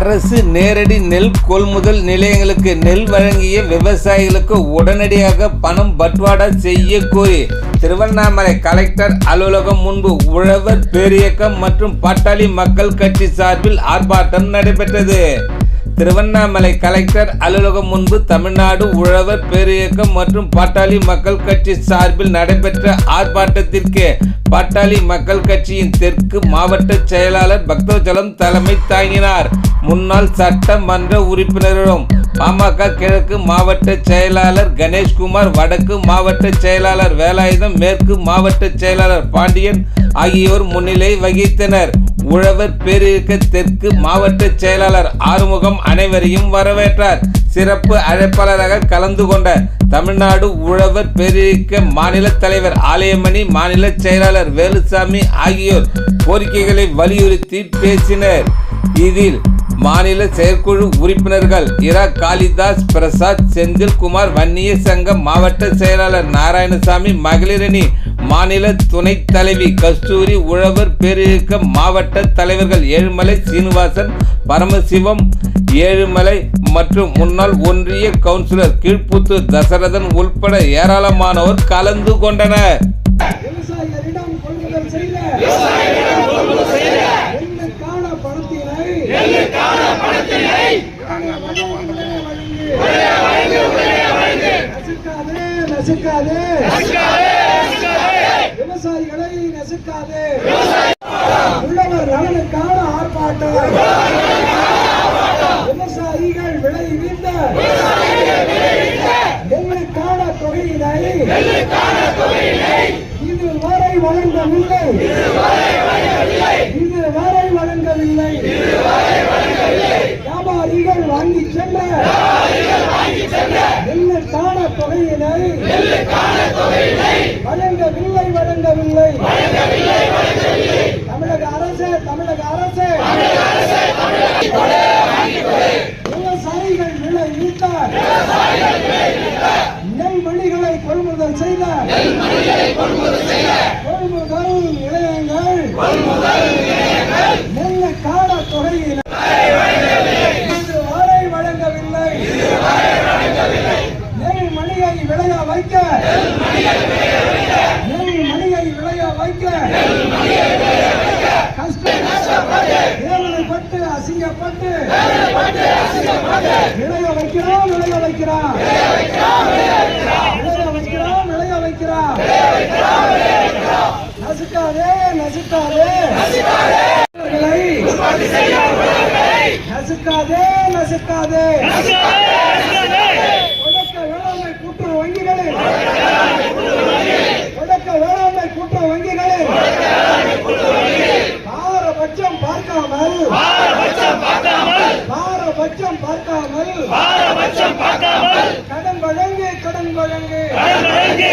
அரசு நேரடி நெல் கொள்முதல் நிலையங்களுக்கு நெல் வழங்கிய விவசாயிகளுக்கு உடனடியாக பணம் பட்வாடா செய்ய கோரி திருவண்ணாமலை கலெக்டர் அலுவலகம் முன்பு உழவர் பேரியக்கம் மற்றும் பட்டாளி மக்கள் கட்சி சார்பில் ஆர்ப்பாட்டம் நடைபெற்றது. திருவண்ணாமலை கலெக்டர் அலுவலகம் முன்பு தமிழ்நாடு உழவர் பேரியக்கம் மற்றும் பாட்டாளி மக்கள் கட்சி சார்பில் நடைபெற்ற ஆர்ப்பாட்டத்திற்கு பாட்டாளி மக்கள் கட்சியின் தெற்கு மாவட்ட செயலாளர் பக்தஜலம் தலைமை தாங்கினார். முன்னாள் சட்டமன்ற உறுப்பினரும் பாமக கிழக்கு மாவட்ட செயலாளர் கணேஷ்குமார் வடக்கு மாவட்ட செயலாளர் வேலாயுதம் மேற்கு மாவட்ட செயலாளர் பாண்டியன் ஆகியோர் முன்னிலை வகித்தனர். உழவர் பேரியக்க தெற்கு மாவட்ட செயலாளர் ஆறுமுகம் அனைவரையும் வரவேற்றார். சிறப்பு அழைப்பாளராக கலந்து கொண்ட தமிழ்நாடு உழவர் பேரியக்க மாநில தலைவர் ஆலயமணி மாநில செயலாளர் வேலுசாமி ஆகியோர் கோரிக்கைகளை வலியுறுத்தி பேசினர். இதில் மாநில செயற்குழு உறுப்பினர்கள் இரா காளிதாஸ் பிரசாத் செந்தில்குமார் வன்னிய சங்க மாவட்ட செயலாளர் நாராயணசாமி மகளிரணி மாநில துணைத் தலைவி கஸ்தூரி உழவர் பேரியக்க மாவட்ட தலைவர்கள் ஏழுமலை சீனிவாசன் பரமசிவம் ஏழுமலை மற்றும் முன்னாள் ஒன்றிய கவுன்சிலர் கீழ்ப்புத்தூர் தசரதன் உள்பட ஏராளமானோர் கலந்து கொண்டனர். நசுக்காதே நசுக்காதே. விவசாயிகளை நசுக்காது. உள்ளவர் நலனுக்கான ஆர்ப்பாட்டம். விவசாயிகள் விளைவித்த நெல்லுக்கான தொகையினை. இதுவரை வழங்கவில்லை. இதுவரை வழங்கவில்லை வியாபாரிகள் வாங்கி சென்ற நெல்லுக்கான தொகையினை வழங்கவில்லை. தமிழக அரசு தமிழக அரசு. விவசாயிகள் விளைவித்த நெல்மணிகளை கொள்முதல் செய்த கொள்முதல் நிலையங்கள் அசிங்கப்பட்டு விளைய வைக்கிறோம் விளைய வைக்கிறான் விளைய வைக்கிறோம் விளைய வைக்கிறான் நசுக்காதே நசுக்காதே. பாரபட்சம் பார்க்காமல் பாரபட்சம் பார்க்காமல் பாரபட்சம் பார்க்காமல் கடன் வழங்கு கடன் வழங்கு. கடன் வழங்கு.